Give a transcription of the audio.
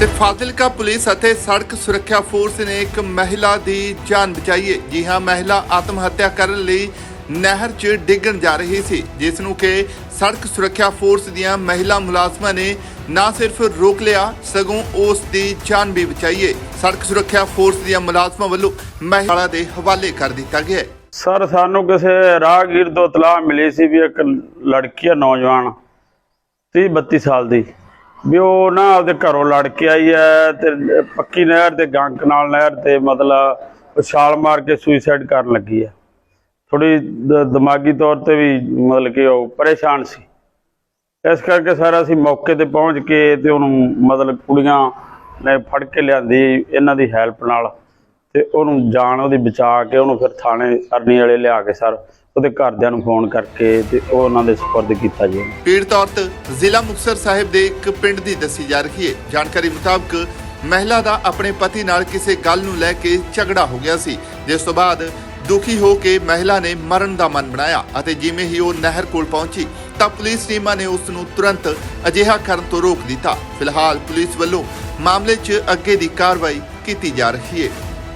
ਤੇ ਫਾਜ਼ਿਲਕਾ ਪੁਲਿਸ ਅਤੇ ਸੜਕ ਸੁਰੱਖਿਆ ਫੋਰਸ ਨੇ ਇੱਕ ਮਹਿਲਾ ਦੀ ਜਾਨ ਬਚਾਈ ਹੈ। ਜੀ ਹਾਂ, ਮਹਿਲਾ ਆਤਮ ਹੱਤਿਆ ਕਰਨ ਲਈ ਨਹਿਰ 'ਚ ਡਿੱਗਣ ਜਾ ਰਹੀ ਸੀ, ਜਿਸ ਨੂੰ ਕਿ ਸੜਕ ਸੁਰੱਖਿਆ ਫੋਰਸ ਦੀਆਂ ਮਹਿਲਾ ਮੁਲਾਜ਼ਮਾਂ ਨੇ ਨਾ ਸਿਰਫ ਰੋਕ ਲਿਆ, ਸਗੋਂ ਉਸ ਦੀ ਜਾਨ ਵੀ ਬਚਾਈ ਹੈ। ਸੜਕ ਸੁਰੱਖਿਆ ਫੋਰਸ ਦੀਆਂ ਮੁਲਾਜ਼ਮਾਂ ਵੱਲੋਂ ਮਹਿਲਾ ਦੇ ਹਵਾਲੇ ਕਰ ਦਿੱਤਾ ਗਿਆ ਸਰ, ਸਾਨੂੰ ਕਿਸੇ ਰਾਹਗੀਰ ਤੋਂ ਇਤਲਾਹ ਮਿਲੀ ਸੀ ਵੀ ਇੱਕ ਲੜਕੀ ਆ ਨੌਜਵਾਨ 30 32 ਸਾਲ ਦੀ। ਵੀ ਉਹ ਨਾ ਆਪਦੇ ਘਰੋਂ ਲੜ ਕੇ ਆਈ ਹੈ ਤੇ ਪੱਕੀ ਨਹਿਰ ਤੇ ਗੰਕ ਨਾਲ ਨਹਿਰ ਤੇ ਮਤਲਬ ਛਾਲ ਮਾਰ ਕੇ ਸੁਸਾਈਡ ਕਰਨ ਲੱਗੀ ਹੈ। ਥੋੜੀ ਦਿਮਾਗੀ ਤੌਰ ਤੇ ਵੀ ਮਤਲਬ ਕਿ ਉਹ ਪਰੇਸ਼ਾਨ ਸੀ। ਇਸ ਕਰਕੇ ਸਰ ਅਸੀਂ ਮੌਕੇ ਤੇ ਪਹੁੰਚ ਕੇ ਤੇ ਉਹਨੂੰ ਮਤਲਬ ਕੁੜੀਆਂ ਨੇ ਫੜ ਕੇ ਲਿਆਂਦੀ, ਇਹਨਾਂ ਦੀ ਹੈਲਪ ਨਾਲ। ਤੇ ਉਹਨੂੰ ਜਾਨ ਉਹਦੀ ਬਚਾ ਕੇ ਉਹਨੂੰ ਫਿਰ ਥਾਣੇ ਅਰਨੀ ਵਾਲੇ ਲਿਆ ਕੇ ਸਰ, ਉਹਦੇ ਘਰਦਿਆਂ ਨੂੰ ਫੋਨ ਕਰਕੇ ਤੇ ਉਹ ਉਹਨਾਂ ਦੇ ਸਪੁਰਦ ਕੀਤਾ ਜੀ। ਪੀੜਤ ਔਰਤ ਜ਼ਿਲ੍ਹਾ ਮੁਕਤਸਰ ਸਾਹਿਬ ਦੇ ਇੱਕ ਪਿੰਡ ਦੀ ਦੱਸੀ ਜਾ ਰਹੀ ਹੈ। ਜਾਣਕਾਰੀ ਮੁਤਾਬਕ ਮਹਿਲਾ ਦਾ ਆਪਣੇ ਪਤੀ ਨਾਲ ਕਿਸੇ ਗੱਲ ਨੂੰ ਲੈ ਕੇ ਝਗੜਾ ਹੋ ਗਿਆ ਸੀ। ਜਿਸ ਤੋਂ ਬਾਅਦ ਦੁਖੀ ਹੋ ਕੇ ਮਹਿਲਾ ਨੇ ਮਰਨ ਦਾ ਮਨ ਬਣਾਇਆ ਅਤੇ ਜਿਵੇਂ ਹੀ ਉਹ ਨਹਿਰ ਕੋਲ ਪਹੁੰਚੀ ਤਾਂ ਪੁਲਿਸ ਟੀਮਾਂ ਨੇ ਉਸ ਨੂੰ ਤੁਰੰਤ ਅਜਿਹਾ ਕਰਨ ਤੋਂ ਰੋਕ ਦਿੱਤਾ। ਫਿਲਹਾਲ ਪੁਲਿਸ ਵੱਲੋਂ ਮਾਮਲੇ 'ਚ ਅੱਗੇ ਦੀ ਕਾਰਵਾਈ ਕੀਤੀ ਜਾ ਰਹੀ ਹੈ।